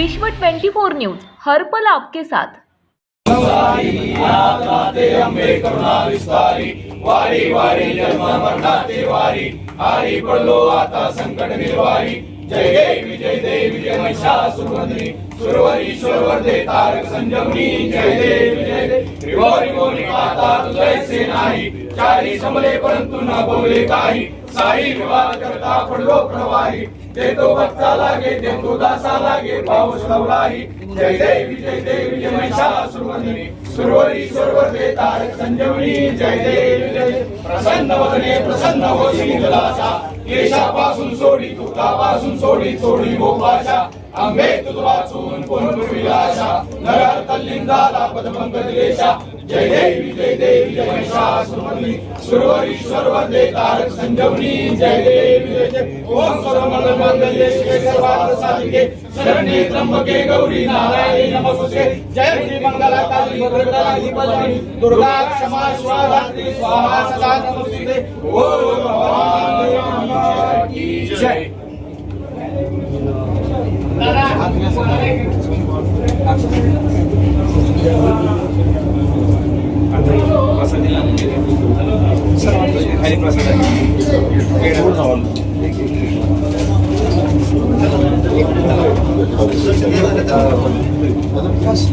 विश्व 24 न्यूज हर्पल आपके साथ जय जय देवी जय देवी जय महिषासुरवंदनी सुरवरीश्वरवरदे तारक संजमनी जय देव विजय देव त्रिवारी मोरी माता तुझे से नाही चारी समले परंतु न बोले काही. साई विवाद करता पडलो प्रवाही देतो भक्ता लागे देतो दासा लागे पाऊस लावलाही जय जय विजय जय देवी जय महिषासुरवंदनी सुरवरीश्वरवरदे तारक संजमनी. जय जय विजय. प्रसन्न वदने प्रसन्न होशी जलासा. केशापासून सोडी तुकापासून सोडी सोडी गोपाशा आंबे तुझ वाचून कोण विलाशा नगर तल्लिंदाला दिलेशा जय देवी जय देवी जय महिषासुरमर्दिनी सुरवरीश्वर वंदे तारक संजीवनी जय देवी जय जय ओम सर्वमंगल मांगल्ये शिवे सर्वार्थ साधिके। शरण्ये त्र्यंबके गौरी नारायणी नमस्ते। जय श्री मंगला काली भद्रकाली पद्मिनी। दुर्गा क्षमा शिवा धात्री स्वाहा सदा नमस्ते। ओम भवानी की जय। खाली प्रसाद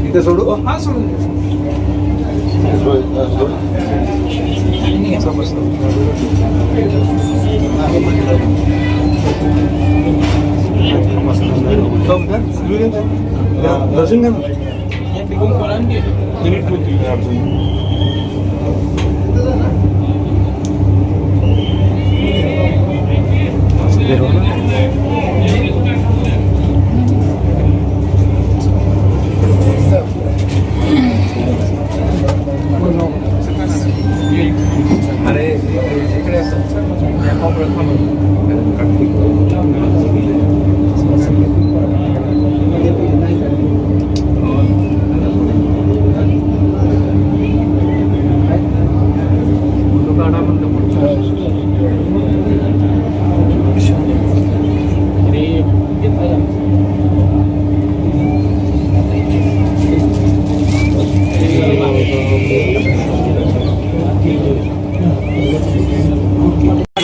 इथे सोडू हा सोडून दर्शन घ्या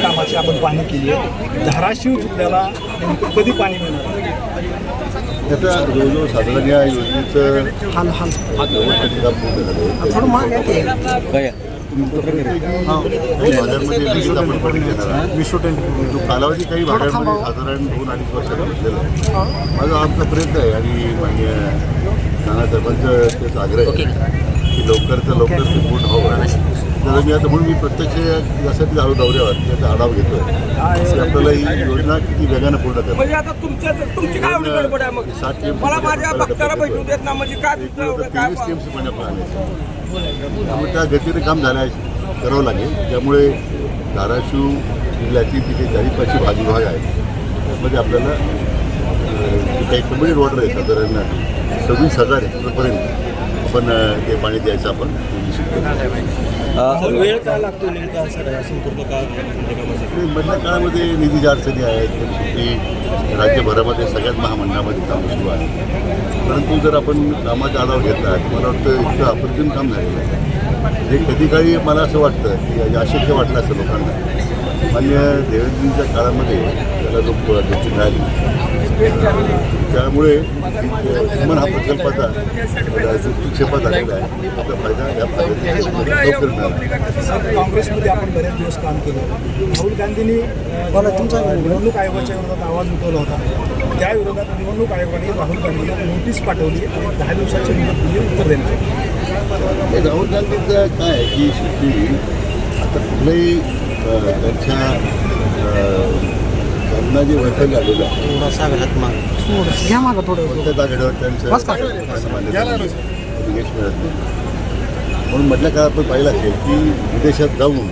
कामाची आपण पाहणी केली आहे. धाराशिव जिल्ह्याला कधी पाणी मिळणार? आता जवळजवळ साधारण या योजनेचं हाल हाल. काम पण टेंट तो कालावधी काही भागांमध्ये साधारण दोन अडीच वर्षाचा घेतलेला आहे. माझा आमचा प्रयत्न आहे आणि मान्य नाना साहेबांचा त्याचा आग्रह आहे की लवकरचं लवकर ते पूर्ण व्हावं तर मी आता म्हणून मी प्रत्यक्ष यासाठी आलो दौऱ्यावर त्याचा आढावा घेतोय. की आपल्याला ही योजना किती वेगानं पूर्ण करायची म्हणजे आता तुमच्या तुमची काय एवढी गडबड आहे मग? सात टीम्स मला माझ्या भक्ताला भेटू देत ना म्हणजे काय तुमचं एवढं काय तेवीस टीम्स पण आपल्या आल्या त्यामुळे त्या गतीने काम झालं करावं लागेल. त्यामुळे धाराशिव जिल्ह्याची तिथे चारीपाची भाजी भाग आहे त्यामध्ये आपल्याला काही कम्युनिटी वॉटर आहे साधारण सव्वीस हजार हेक्टरपर्यंत आपण ते पाणी द्यायचं आपण. निश्चित. वेळ काय लागतो नेमका संपूर्ण काळ मधल्या काळामध्ये निधीच्या अडचणी आहेत शेवटी राज्यभरामध्ये सगळ्यात महामंडळामध्ये काम सुरू आहे. परंतु जर आपण कामाचा आढावा घेतला तर मला वाटतं इतकं अप्रतिम काम झालेलं आहे जे कधी काळी मला असं वाटतं की हे अशक्य वाटलं असं लोकांना. मान्य देवेंद्रजींच्या काळामध्ये त्याला लोक त्याची मिळाली त्यामुळे मन हा प्रकल्पाचा दृष्टिक्षेपात आलेला आहे. त्याचा फायदा या फायद्याचा काँग्रेसमध्ये आपण बरेच दिवस काम केलं. राहुल गांधींनी मला तुमचा निवडणूक आयोगाच्या विरोधात आवाज उठवला होता. त्या विरोधात निवडणूक आयोगाने राहुल गांधीला नोटीस पाठवली आणि दहा दिवसाच्या मुदतीने उत्तर देण्यात हे राहुल गांधीचं काय की शेवटी आता कुठलंही अं, त्यांच्या त्यांना जे वैफल्य आलेलं आहे. घ्या मागं थोडं. त्या जागेवर त्यांचं बस का? असं मान्यता नाही. यश मिळत नाही. म्हणून मधल्या काळात आपण पाहिलं असेल की विदेशात जाऊन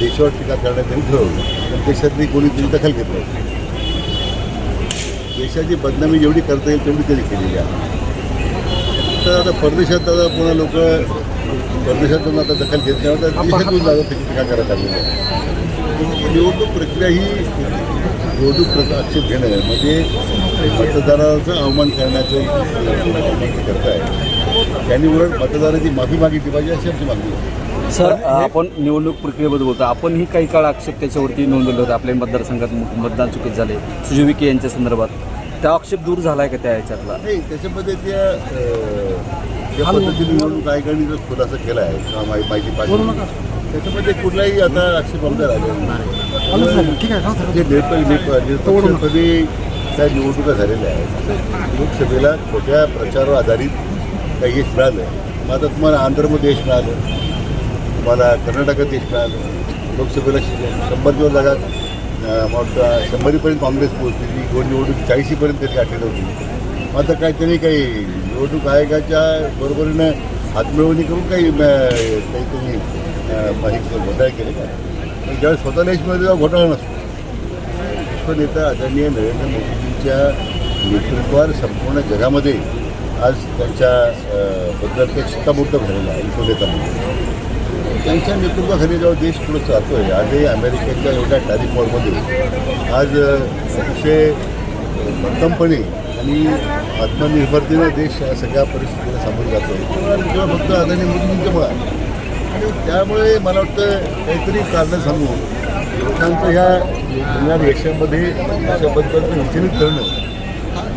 देशावर टीका करण्यात त्यांनी ठरवलं. पण देशातली कोणी त्याची दखल घेत नव्हती. देशाची बदनामी जेवढी करता येईल तेवढी त्यांनी केलेली आहे. तर आता परदेशात आता पुन्हा लोक परदेशातून आता दखल घेत नाही. आता देशातून जातात त्याची टीका करायला लागलेली आहे. निवडणूक प्रक्रिया ही निवडणूक प्रक्रिया आक्षेप घेणं म्हणजे मतदाराचं अवमान करण्याचं करत आहे. त्यांनी उलट मतदाराची माफी मागितली पाहिजे अशी आमची मागणी आहे. सर आपण निवडणूक प्रक्रियेबद्दल बोलतो आपणही काही काळ आक्षेप त्याच्यावरती नोंदवले होते. आपल्या मतदारसंघात मतदान चुकीत झाले. सुजय विखे यांच्या संदर्भात. त्या आक्षेप दूर झालाय का त्या ह्याच्यातला नाही त्याच्यामध्ये त्या ज्या पद्धतीने निवडणूक आयोगाने जो खुलासा केला आहे माहिती पाहिजे. त्याच्यामध्ये कुठलाही आता आक्षेप आमचा राहिलेला नाही. जे निरप निरप- निरपक्षपणे त्या निवडणुका झालेल्या आहेत. लोकसभेला खोट्या प्रचारावर आधारित काही यश मिळालं. मग आता तुम्हाला आंध्रमध्ये यश मिळालं. तुम्हाला कर्नाटकात यश मिळालं. लोकसभेला शंभर किंवा जागा वाटतं शंभरीपर्यंत काँग्रेस पोहोचलेली दोन निवडणूक चाळीसीपर्यंत त्याची गाठलेली होती. मग आता काय त्यांनी काही निवडणूक आयोगाच्या बरोबरीनं हातमिळवणी करून काही काही त्यांनी माहिती घोटाळे केले. का पण ज्यावेळेस स्वतःला तेव्हा घोटाळा नसतो. विश्वनेता आदरणीय नरेंद्र मोदींच्या नेतृत्वावर संपूर्ण जगामध्ये आज त्यांच्या बद्दल ते शिक्कामोर्तब झालेलं आहे विश्वनेता म्हणून. त्यांच्या नेतृत्वाखाली जेव्हा देश पुढे चालतो आहे आजही अमेरिकेच्या एवढ्या टॅरिफ वॉरमध्ये आज अतिशय भक्कमपणे आणि आत्मनिर्भरतेनं देश या सगळ्या परिस्थितीला सामोरे जातो आहे किंवा फक्त आदरणीय मोदींच्यामुळे आहे. आणि त्यामुळे मला वाटतं काहीतरी कारणं सांगून लोकांचं ह्या येणाऱ्या यशामध्ये यशाबद्दल विचलित करणं.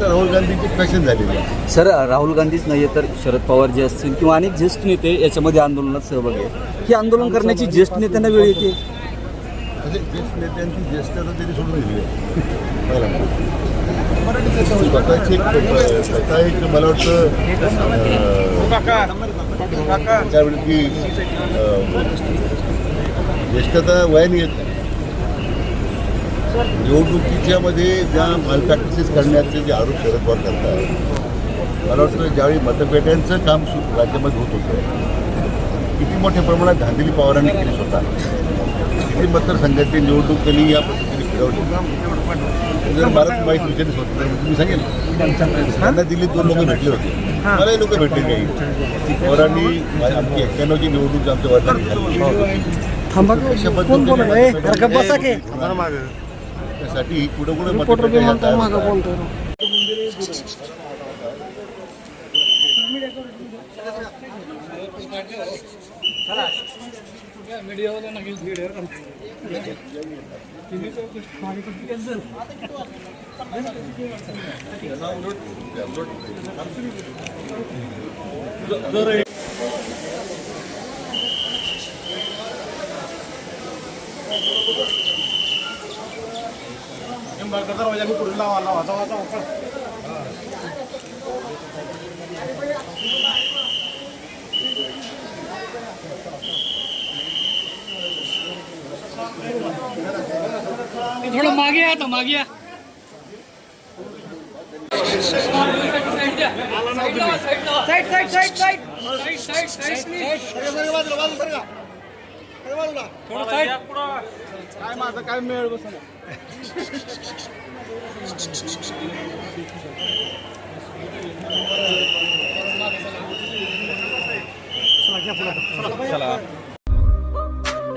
तर राहुल गांधीची फॅशन झालेली आहे. सर राहुल गांधीच नाही तर शरद पवार जे असतील किंवा अनेक ज्येष्ठ नेते याच्यामध्ये आंदोलनात सहभागी आहेत. ही आंदोलन करण्याची ज्येष्ठ नेत्यांना वेळ येते? म्हणजे ज्येष्ठ नेत्यांची ज्येष्ठता त्यांनी सोडून दिली. स्वतःची स्वतः एक मला वाटतं अं, त्यावेळी की ज्येष्ठता वयाने येत नाही. निवडणुकीच्या मध्ये ज्या मालप्रॅक्टिसेस करण्याचे जे आरोप शरद पवार करतात मला वाटतं ज्यावेळी मतपेट्यांचं काम सु राज्यामध्ये होत होतं किती मोठ्या प्रमाणात धांदली पवारांनी केली स्वतः. किती मतदारसंघाची निवडणूक त्यांनी या पद्धतीने फिरवली. जर भारत होत नाही तुम्ही सांगेल? त्यांना दिल्लीत दोन लोक भेटले होते. मलाही लोक भेटले काही पवारांनी आमची एक्क्याण्णवची निवडणूक मीडियावाला नक्की व्हिडिओ तुम्ही चौकशी माझी कुठली कॅन्सल जर करता माझ्या पुढे लावा लावा जावा जावा जी आमच्या वर्धात झाली अशा पद्धतीने त्यासाठी कुठं कुठं मतपेट्या ह्या तयार होतात.